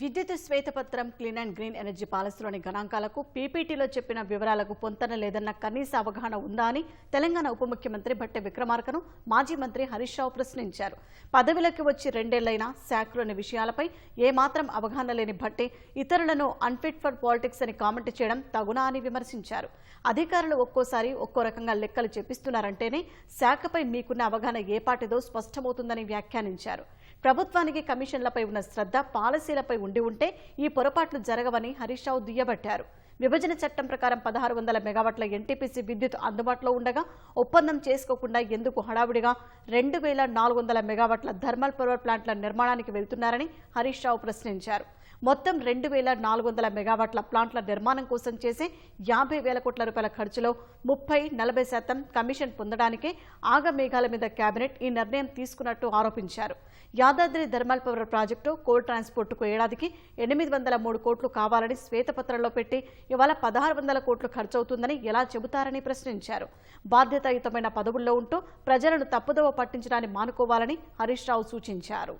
విద్యుత్ శ్వేతపత్రం clean and green energy పాలసీలోని గణాంకాలకు పీపీటీలో చెప్పిన వివరాలకు పొంతన లేదన్న కనీస అవగాహన ఉందా అని తెలంగాణ ఉప ముఖ్యమంత్రి భట్టె విక్రమార్కను మాజీ మంత్రి హరీష్ రావు ప్రశ్నించారు. పదవిలోకి వచ్చి రెండేళ్ళైనా శాఖలోని విషయాలపై ఏమాత్రం అవగాహన లేని భట్టే ఇతరులను అన్ఫిట్ ఫర్ పాలిటిక్స్ అని కామెంట్ చేయడం తగునా అని విమర్శించారు. అధికారులు ఒక్కోసారి ఒక్కో రకంగా లెక్కలు చెప్పిస్తున్నారంటేనే శాఖపై మీకున్న అవగాహన ఏపాటిదో స్పష్టమవుతుందని వ్యాఖ్యానించారు. ప్రభుత్వానికి కమిషన్లపై ఉన్న శ్రద్ధ పాలసీలపై ఉండి ఉంటే ఈ పొరపాట్లు జరగవని హరీష్ రావు దుయ్యబట్టారు. విభజన చట్టం ప్రకారం పదహారు వందల మెగావాట్ల ఎన్టీపీసీ విద్యుత్ అందుబాటులో ఉండగా ఒప్పందం చేసుకోకుండా ఎందుకు హడావిడిగా రెండు వేల నాలుగు వందల మెగావాట్ల థర్మల్ పవర్ ప్లాంట్ల నిర్మాణానికి వెళ్తున్నారని హరీష్ రావు ప్రశ్నించారు. మొత్తం రెండు వేల నాలుగు వందల మెగావాట్ల ప్లాంట్ల నిర్మాణం కోసం చేసే యాభై వేల కోట్ల రూపాయల ఖర్చులో ముప్పై నలభై శాతం కమిషన్ పొందడానికే ఆగమేఘాల మీద కేబినెట్ ఈ నిర్ణయం తీసుకున్నట్టు ఆరోపించారు. Yadadri thermal power project coal ట్రాన్స్పోర్టుకు ఏడాది ఏడాదికి ఎనిమిది వందల మూడు కోట్లు కావాలని శ్వేతపత్రంలో పెట్టి ఇవాళ పదహారు వందల కోట్లు ఖర్చవుతుందని ఎలా చెబుతారని ప్రశ్నించారు. బాధ్యతాయుతమైన పదవుల్లో ఉంటూ ప్రజలను తప్పుదోవ పట్టించడాన్ని మానుకోవాలని హరీష్ రావు సూచించారు.